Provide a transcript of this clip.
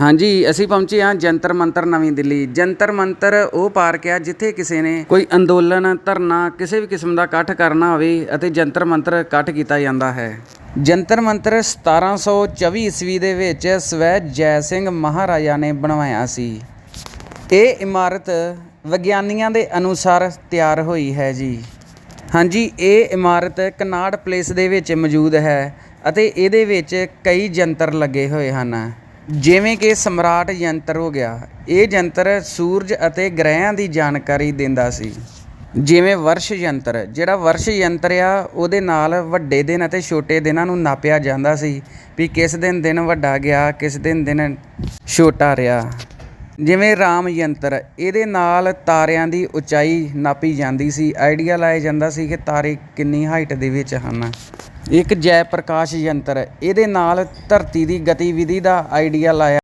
ਹਾਂਜੀ, ਅਸੀਂ ਪਹੁੰਚੇ ਹਾਂ ਜੰਤਰ ਮੰਤਰ ਨਵੀਂ ਦਿੱਲੀ। ਜੰਤਰ ਮੰਤਰ ਉਹ ਪਾਰਕ ਆ ਜਿੱਥੇ ਕਿਸੇ ਨੇ ਕੋਈ ਅੰਦੋਲਨ, ਧਰਨਾ, ਕਿਸੇ ਵੀ ਕਿਸਮ ਦਾ ਇਕੱਠ ਕਰਨਾ ਹੋਵੇ ਅਤੇ ਜੰਤਰ ਮੰਤਰ ਇਕੱਠ ਕੀਤਾ ਜਾਂਦਾ ਹੈ। ਜੰਤਰ ਮੰਤਰ 1724 ਈਸਵੀ ਦੇ ਵਿੱਚ ਸਵੈ ਜੈ ਸਿੰਘ ਮਹਾਰਾਜਾ ਨੇ ਬਣਵਾਇਆ ਸੀ। ਇਹ ਇਮਾਰਤ ਵਿਗਿਆਨੀਆਂ ਦੇ ਅਨੁਸਾਰ ਤਿਆਰ ਹੋਈ ਹੈ ਜੀ। ਹਾਂਜੀ, ਇਹ ਇਮਾਰਤ ਕਨਾੜ ਪਲੇਸ ਦੇ ਵਿੱਚ ਮੌਜੂਦ ਹੈ ਅਤੇ ਇਹਦੇ ਵਿੱਚ ਕਈ ਜੰਤਰ ਲੱਗੇ ਹੋਏ ਹਨ। ਜਿਵੇਂ ਕਿ ਸਮਰਾਟ ਯੰਤਰ ਹੋ ਗਿਆ, ਇਹ ਯੰਤਰ ਸੂਰਜ ਅਤੇ ਗ੍ਰਹਿਆਂ ਦੀ ਜਾਣਕਾਰੀ ਦਿੰਦਾ ਸੀ। ਜਿਵੇਂ ਵਰਸ਼ ਯੰਤਰ, ਜਿਹੜਾ ਵਰਸ਼ ਯੰਤਰ ਆ, ਉਹਦੇ ਨਾਲ ਵੱਡੇ ਦਿਨ ਅਤੇ ਛੋਟੇ ਦਿਨਾਂ ਨੂੰ ਨਾਪਿਆ ਜਾਂਦਾ ਸੀ ਵੀ ਕਿਸ ਦਿਨ ਦਿਨ ਵੱਡਾ ਗਿਆ, ਕਿਸ ਦਿਨ ਦਿਨ ਛੋਟਾ ਰਿਹਾ। ਜਿਵੇਂ ਰਾਮ ਯੰਤਰ, ਇਹਦੇ ਨਾਲ ਤਾਰਿਆਂ ਦੀ ਉਚਾਈ ਨਾਪੀ ਜਾਂਦੀ ਸੀ। ਆਈਡੀਆ ਲਾਇਆ ਜਾਂਦਾ ਸੀ ਕਿ ਤਾਰੇ ਕਿੰਨੀ ਹਾਈਟ ਦੇ ਵਿੱਚ ਹਨ। ਇੱਕ ਜੈ ਪ੍ਰਕਾਸ਼ ਯੰਤਰ, ਇਹਦੇ ਨਾਲ ਧਰਤੀ ਦੀ ਗਤੀਵਿਧੀ ਦਾ ਆਈਡੀਆ ਲਾਇਆ